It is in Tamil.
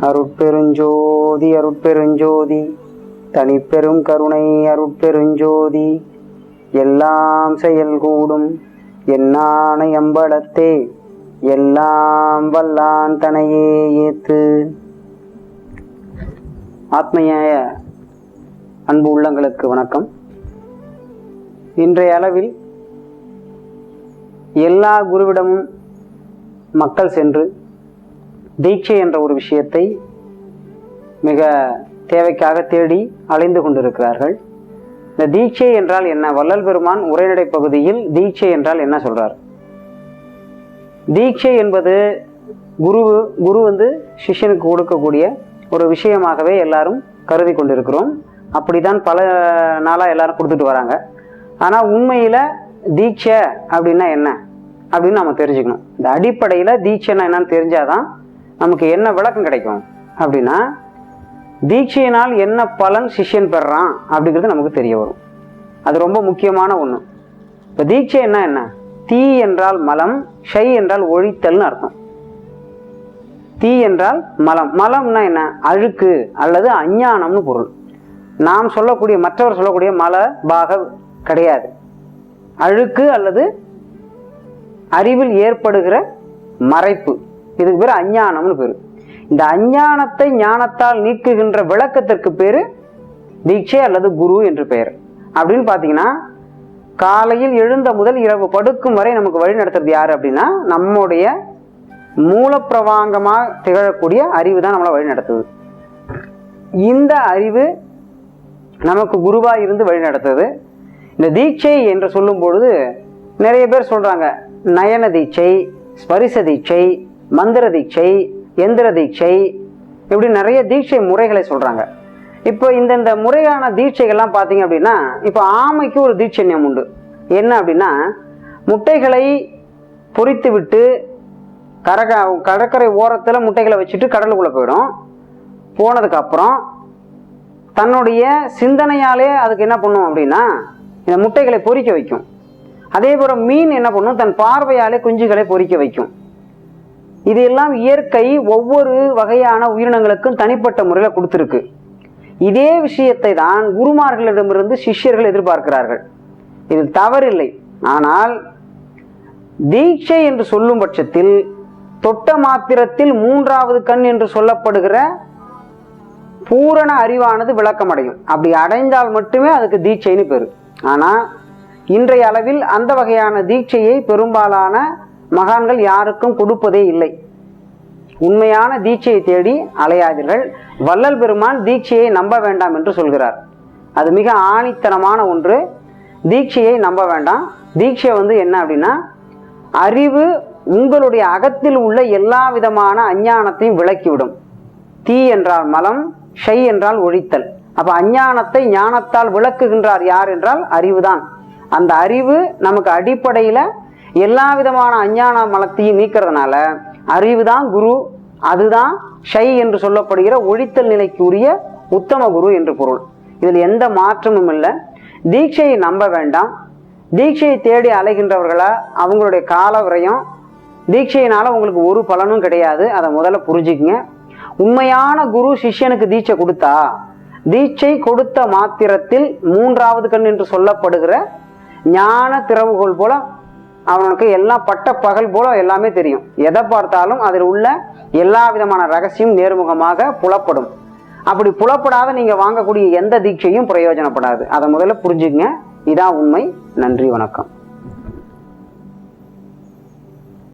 அருட்பெருஞ்சோதி அருட்பெருஞ்சோதி. தனிப்பெரும் கருணை அருட்பெருஞ்சோதி. எல்லாம் செயல் கூடும் என்னான எம்பலத்தே எல்லாம் வல்லான் தனையே ஏத்து. ஆத்மீய அன்பு உள்ளங்களுக்கு வணக்கம். இன்றைய அளவில் எல்லா குருவிடமும் மக்கள் சென்று தீட்சை என்ற ஒரு விஷயத்தை மிக தேவைக்காக தேடி அலைந்து கொண்டிருக்கிறார்கள். இந்த தீட்சை என்றால் என்ன? வள்ளல் பெருமான் உரைநடை பகுதியில் தீட்சை என்றால் என்ன சொல்றார்? தீட்சை என்பது குரு குரு வந்து சிஷ்யனுக்கு கொடுக்கக்கூடிய ஒரு விஷயமாகவே எல்லாரும் கருதி கொண்டிருக்கிறோம். அப்படிதான் பல நாளாக எல்லாரும் கொடுத்துட்டு வராங்க. ஆனால் உண்மையில் தீட்சை அப்படின்னா என்ன? அப்படின்னு நம்ம தெரிஞ்சுக்கணும். இந்த அடிப்படையில் தீட்சைன்னா என்னன்னு தெரிஞ்சாதான் நமக்கு என்ன விளக்கம் கிடைக்கும்? அப்படின்னா தீட்சையினால் என்ன பலன் சிஷ்யன் பெறான் அப்படிங்கிறது நமக்கு தெரிய வரும். அது ரொம்ப முக்கியமான ஒன்று இப்போ தீட்சை என்ன என்ன? தீ என்றால் மலம் ஷை என்றால் ஒழித்தல்னு அர்த்தம். தீ என்றால் மலம். மலம்னா என்ன? அழுக்கு அல்லது அஞ்ஞானம்னு பொருள். நாம் சொல்லக்கூடிய மற்றவர் சொல்லக்கூடிய மல பாக கிடையாது. அழுக்கு அல்லது அறிவில் ஏற்படுகிற மறைப்பு. இதுக்கு பேர் அஞ்ஞானம்னு பேர். இந்த அஞ்ஞானத்தை ஞானத்தால் நீக்குகின்ற விளக்கத்திற்கு பேர் தீட்சை அல்லது குரு என்று பெயர். அப்படின்னு பார்த்தீங்கன்னா காலையில் எழுந்த முதல் இரவு படுக்கும் வரை நமக்கு வழி நடத்துறது யார் அப்படின்னா நம்முடைய மூலப்பிரவாங்கமாக திகழக்கூடிய அறிவு தான் நம்மளை வழி நடத்துது. இந்த அறிவு நமக்கு குருவாக இருந்து வழி நடத்துது. இந்த தீட்சை என்று சொல்லும் பொழுது நிறைய பேர் சொல்கிறாங்க நயன தீட்சை ஸ்பரிச தீட்சை மந்திர தீட்சை எந்திர தீட்சை இப்படி நிறைய தீட்சை முறைகளை சொல்கிறாங்க இப்போ இந்தந்த முறையான தீட்சைகள்லாம் பார்த்தீங்க அப்படின்னா இப்போ ஆமைக்கு ஒரு தீட்சண்யம் உண்டு. என்ன அப்படின்னா முட்டைகளை பொறித்து விட்டு கரக கடற்கரை ஓரத்தில் முட்டைகளை வச்சுட்டு கடலுக்குள்ளே போயிடும். போனதுக்கப்புறம் தன்னுடைய சிந்தனையாலே அதுக்கு என்ன பண்ணும் அப்படின்னா இந்த முட்டைகளை பொறிக்க வைக்கும். அதே போல் மீன் என்ன பண்ணும்? தன் பார்வையாலே குஞ்சுகளை பொறிக்க வைக்கும். இது எல்லாம் இயற்கை ஒவ்வொரு வகையான உயிரினங்களுக்கும் தனிப்பட்ட முறையில் கொடுத்துருக்கு. இதே விஷயத்தை தான் குருமார்களிடமிருந்து சிஷ்யர்கள் எதிர்பார்க்கிறார்கள். இதில் தவறில்லை. ஆனால் தீட்சை என்று சொல்லும் பட்சத்தில் தொட்ட மாத்திரத்தில் மூன்றாவது கண் என்று சொல்லப்படுகிற பூரண அறிவானது விளக்கமடையும். அப்படி அடைந்தால் மட்டுமே அதுக்கு தீட்சைன்னு பெரு. ஆனால் இன்றைய அளவில் அந்த வகையான தீட்சையை பெரும்பாலான மகான்கள் யாருக்கும் கொடுப்பதே இல்லை. உண்மையான தீட்சையை தேடி அலையாதீர்கள். வள்ளல் பெருமான் தீட்சையை நம்ப வேண்டாம் என்று சொல்கிறார். அது மிக ஆணித்தனமான ஒன்று. தீட்சையை நம்ப வேண்டாம். தீட்சை வந்து என்ன அப்படின்னா அறிவு உங்களுடைய அகத்தில் உள்ள எல்லா விதமான அஞ்ஞானத்தையும் விளக்கிவிடும். தீ என்றால் மலம் ஷை என்றால் ஒழித்தல். அப்போ அஞ்ஞானத்தை ஞானத்தால் விளக்குகின்றார் யார் என்றால் அறிவுதான். அந்த அறிவு நமக்கு அடிப்படையில் எல்லா விதமான அஞ்ஞான மலத்தையும் நீக்கிறதுனால அறிவு தான் குரு அதுதான் ஷை என்று சொல்லப்படுகிற ஒழித்தல் நிலைக்கு உரிய உத்தம குரு என்று பொருள். இதில் எந்த மாற்றமும் இல்லை. தீட்சையை நம்ப வேண்டாம். தீட்சையை தேடி அலைகின்றவர்களா அவங்களுடைய கால விரயம் தீட்சையினால் உங்களுக்கு ஒரு பலனும் கிடையாது. அதை முதல்ல புரிஞ்சுக்குங்க. உண்மையான குரு சிஷ்யனுக்கு தீட்சை கொடுத்தா தீட்சை கொடுத்த மாத்திரத்தில் மூன்றாவது கண் என்று சொல்லப்படுகிற ஞான திறவுகோல் போல அவனுக்கு எல்லாம் பட்ட பகல் போல எல்லாமே தெரியும். எதை பார்த்தாலும் அதில் உள்ள எல்லா விதமான ரகசியம் நேர்முகமாக புலப்படும். அப்படி புலப்படாத நீங்க வாங்கக்கூடிய எந்த தீட்சையும் பிரயோஜனப்படாது. அதை முதல்ல புரிஞ்சுக்கங்க. இதான் உண்மை. நன்றி வணக்கம்.